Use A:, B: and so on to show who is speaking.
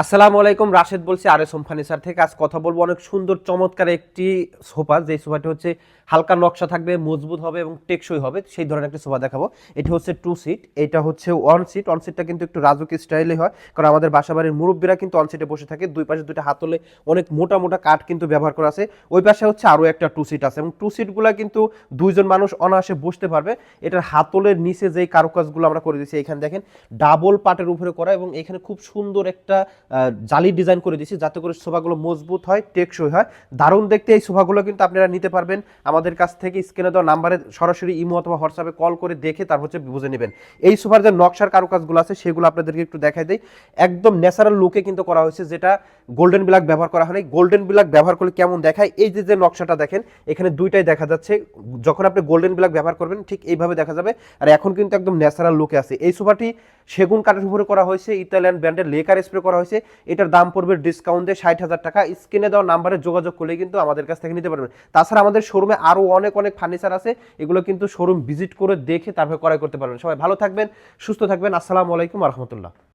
A: আসসালামু আলাইকুম, রাশেদ বলছি আর এস ফার্নিচার থেকে। আজ কথা বলব অনেক সুন্দর, চমৎকার একটি সোফা যে সোফাটি হচ্ছে হালকা নকশা থাকবে, মজবুত হবে এবং টেকসই হবে, সেই ধরনের একটি সোফা দেখাবো। এটি হচ্ছে টু সিট এটা হচ্ছে ওয়ান সিট ওয়ান সিটটা কিন্তু একটু রাজুক স্টাইলে হয়, কারণ আমাদের বাসা বাড়ির মুরব্বীরা কিন্তু অন সিটে বসে থাকে, দুই পাশে দুইটা হাতলে অনেক মোটা মোটা কাঠ কিন্তু ব্যবহার করা আছে। ওই পাশে হচ্ছে আরও একটা টু সিট আছে, এবং টু সিটগুলো কিন্তু দুইজন মানুষ অনায়াসে বসতে পারবে। এটার হাতলের নিচে যেই কারুকাজগুলো আমরা করে দিয়েছি, এখানে দেখেন ডাবল পাটের উপরে করা, এবং এখানে খুব সুন্দর একটা জালি ডিজাইন করে দিয়েছি, যাতে করে সোফাগুলো মজবুত হয়, টেকসই হয়। দারুণ দেখতে এই সোফাগুলো কিন্তু আপনারা নিতে পারবেন। আমাদের কাছ থেকে স্ক্রিনে দেওয়া নাম্বারে সরাসরি ইমো অথবা হোয়াটসঅ্যাপে কল করে দেখে তারপর হচ্ছে বুঝে নেবেন। এই সোফার যে নকশার কারুকাজগুলো আছে, সেগুলো আপনাদেরকে একটু দেখাই দেই। একদম ন্যাচারাল লুকে কিন্তু করা হয়েছে, যেটা গোল্ডেন ব্ল্যাক ব্যবহার করা হয়নি গোল্ডেন ব্ল্যাক ব্যবহার করলে কেমন দেখায়? এই যে যে নকশাটা দেখেন, এখানে দুইটাই দেখা যাচ্ছে। যখন আপনি গোল্ডেন ব্ল্যাক ব্যবহার করবেন, ঠিক এইভাবে দেখা যাবে। আর এখন কিন্তু একদম ন্যাচারাল লুকে আছে। এই সোফাটি সেগুন কাঠের উপরে করা হয়েছে, ইতালিয়ান ব্র্যান্ডের লেকার স্প্রে করা হয়েছে। এটার দাম পড়বে ডিসকাউন্ট দিয়ে ষাট হাজার টাকা। স্ক্রিনে দেওয়া নাম্বারে যোগাযোগ করলে কিন্তু আমাদের কাছ থেকে নিতে পারবেন। তাছাড়া আমাদের শোরুমে আরও অনেক অনেক ফার্নিচার আছে। এগুলো কিন্তু শোরুম ভিজিট করে দেখে তারপরে ক্রয় করতে পারবেন। সবাই ভালো থাকবেন, সুস্থ থাকবেন। আসসালামু আলাইকুম রহমতুল্লাহ।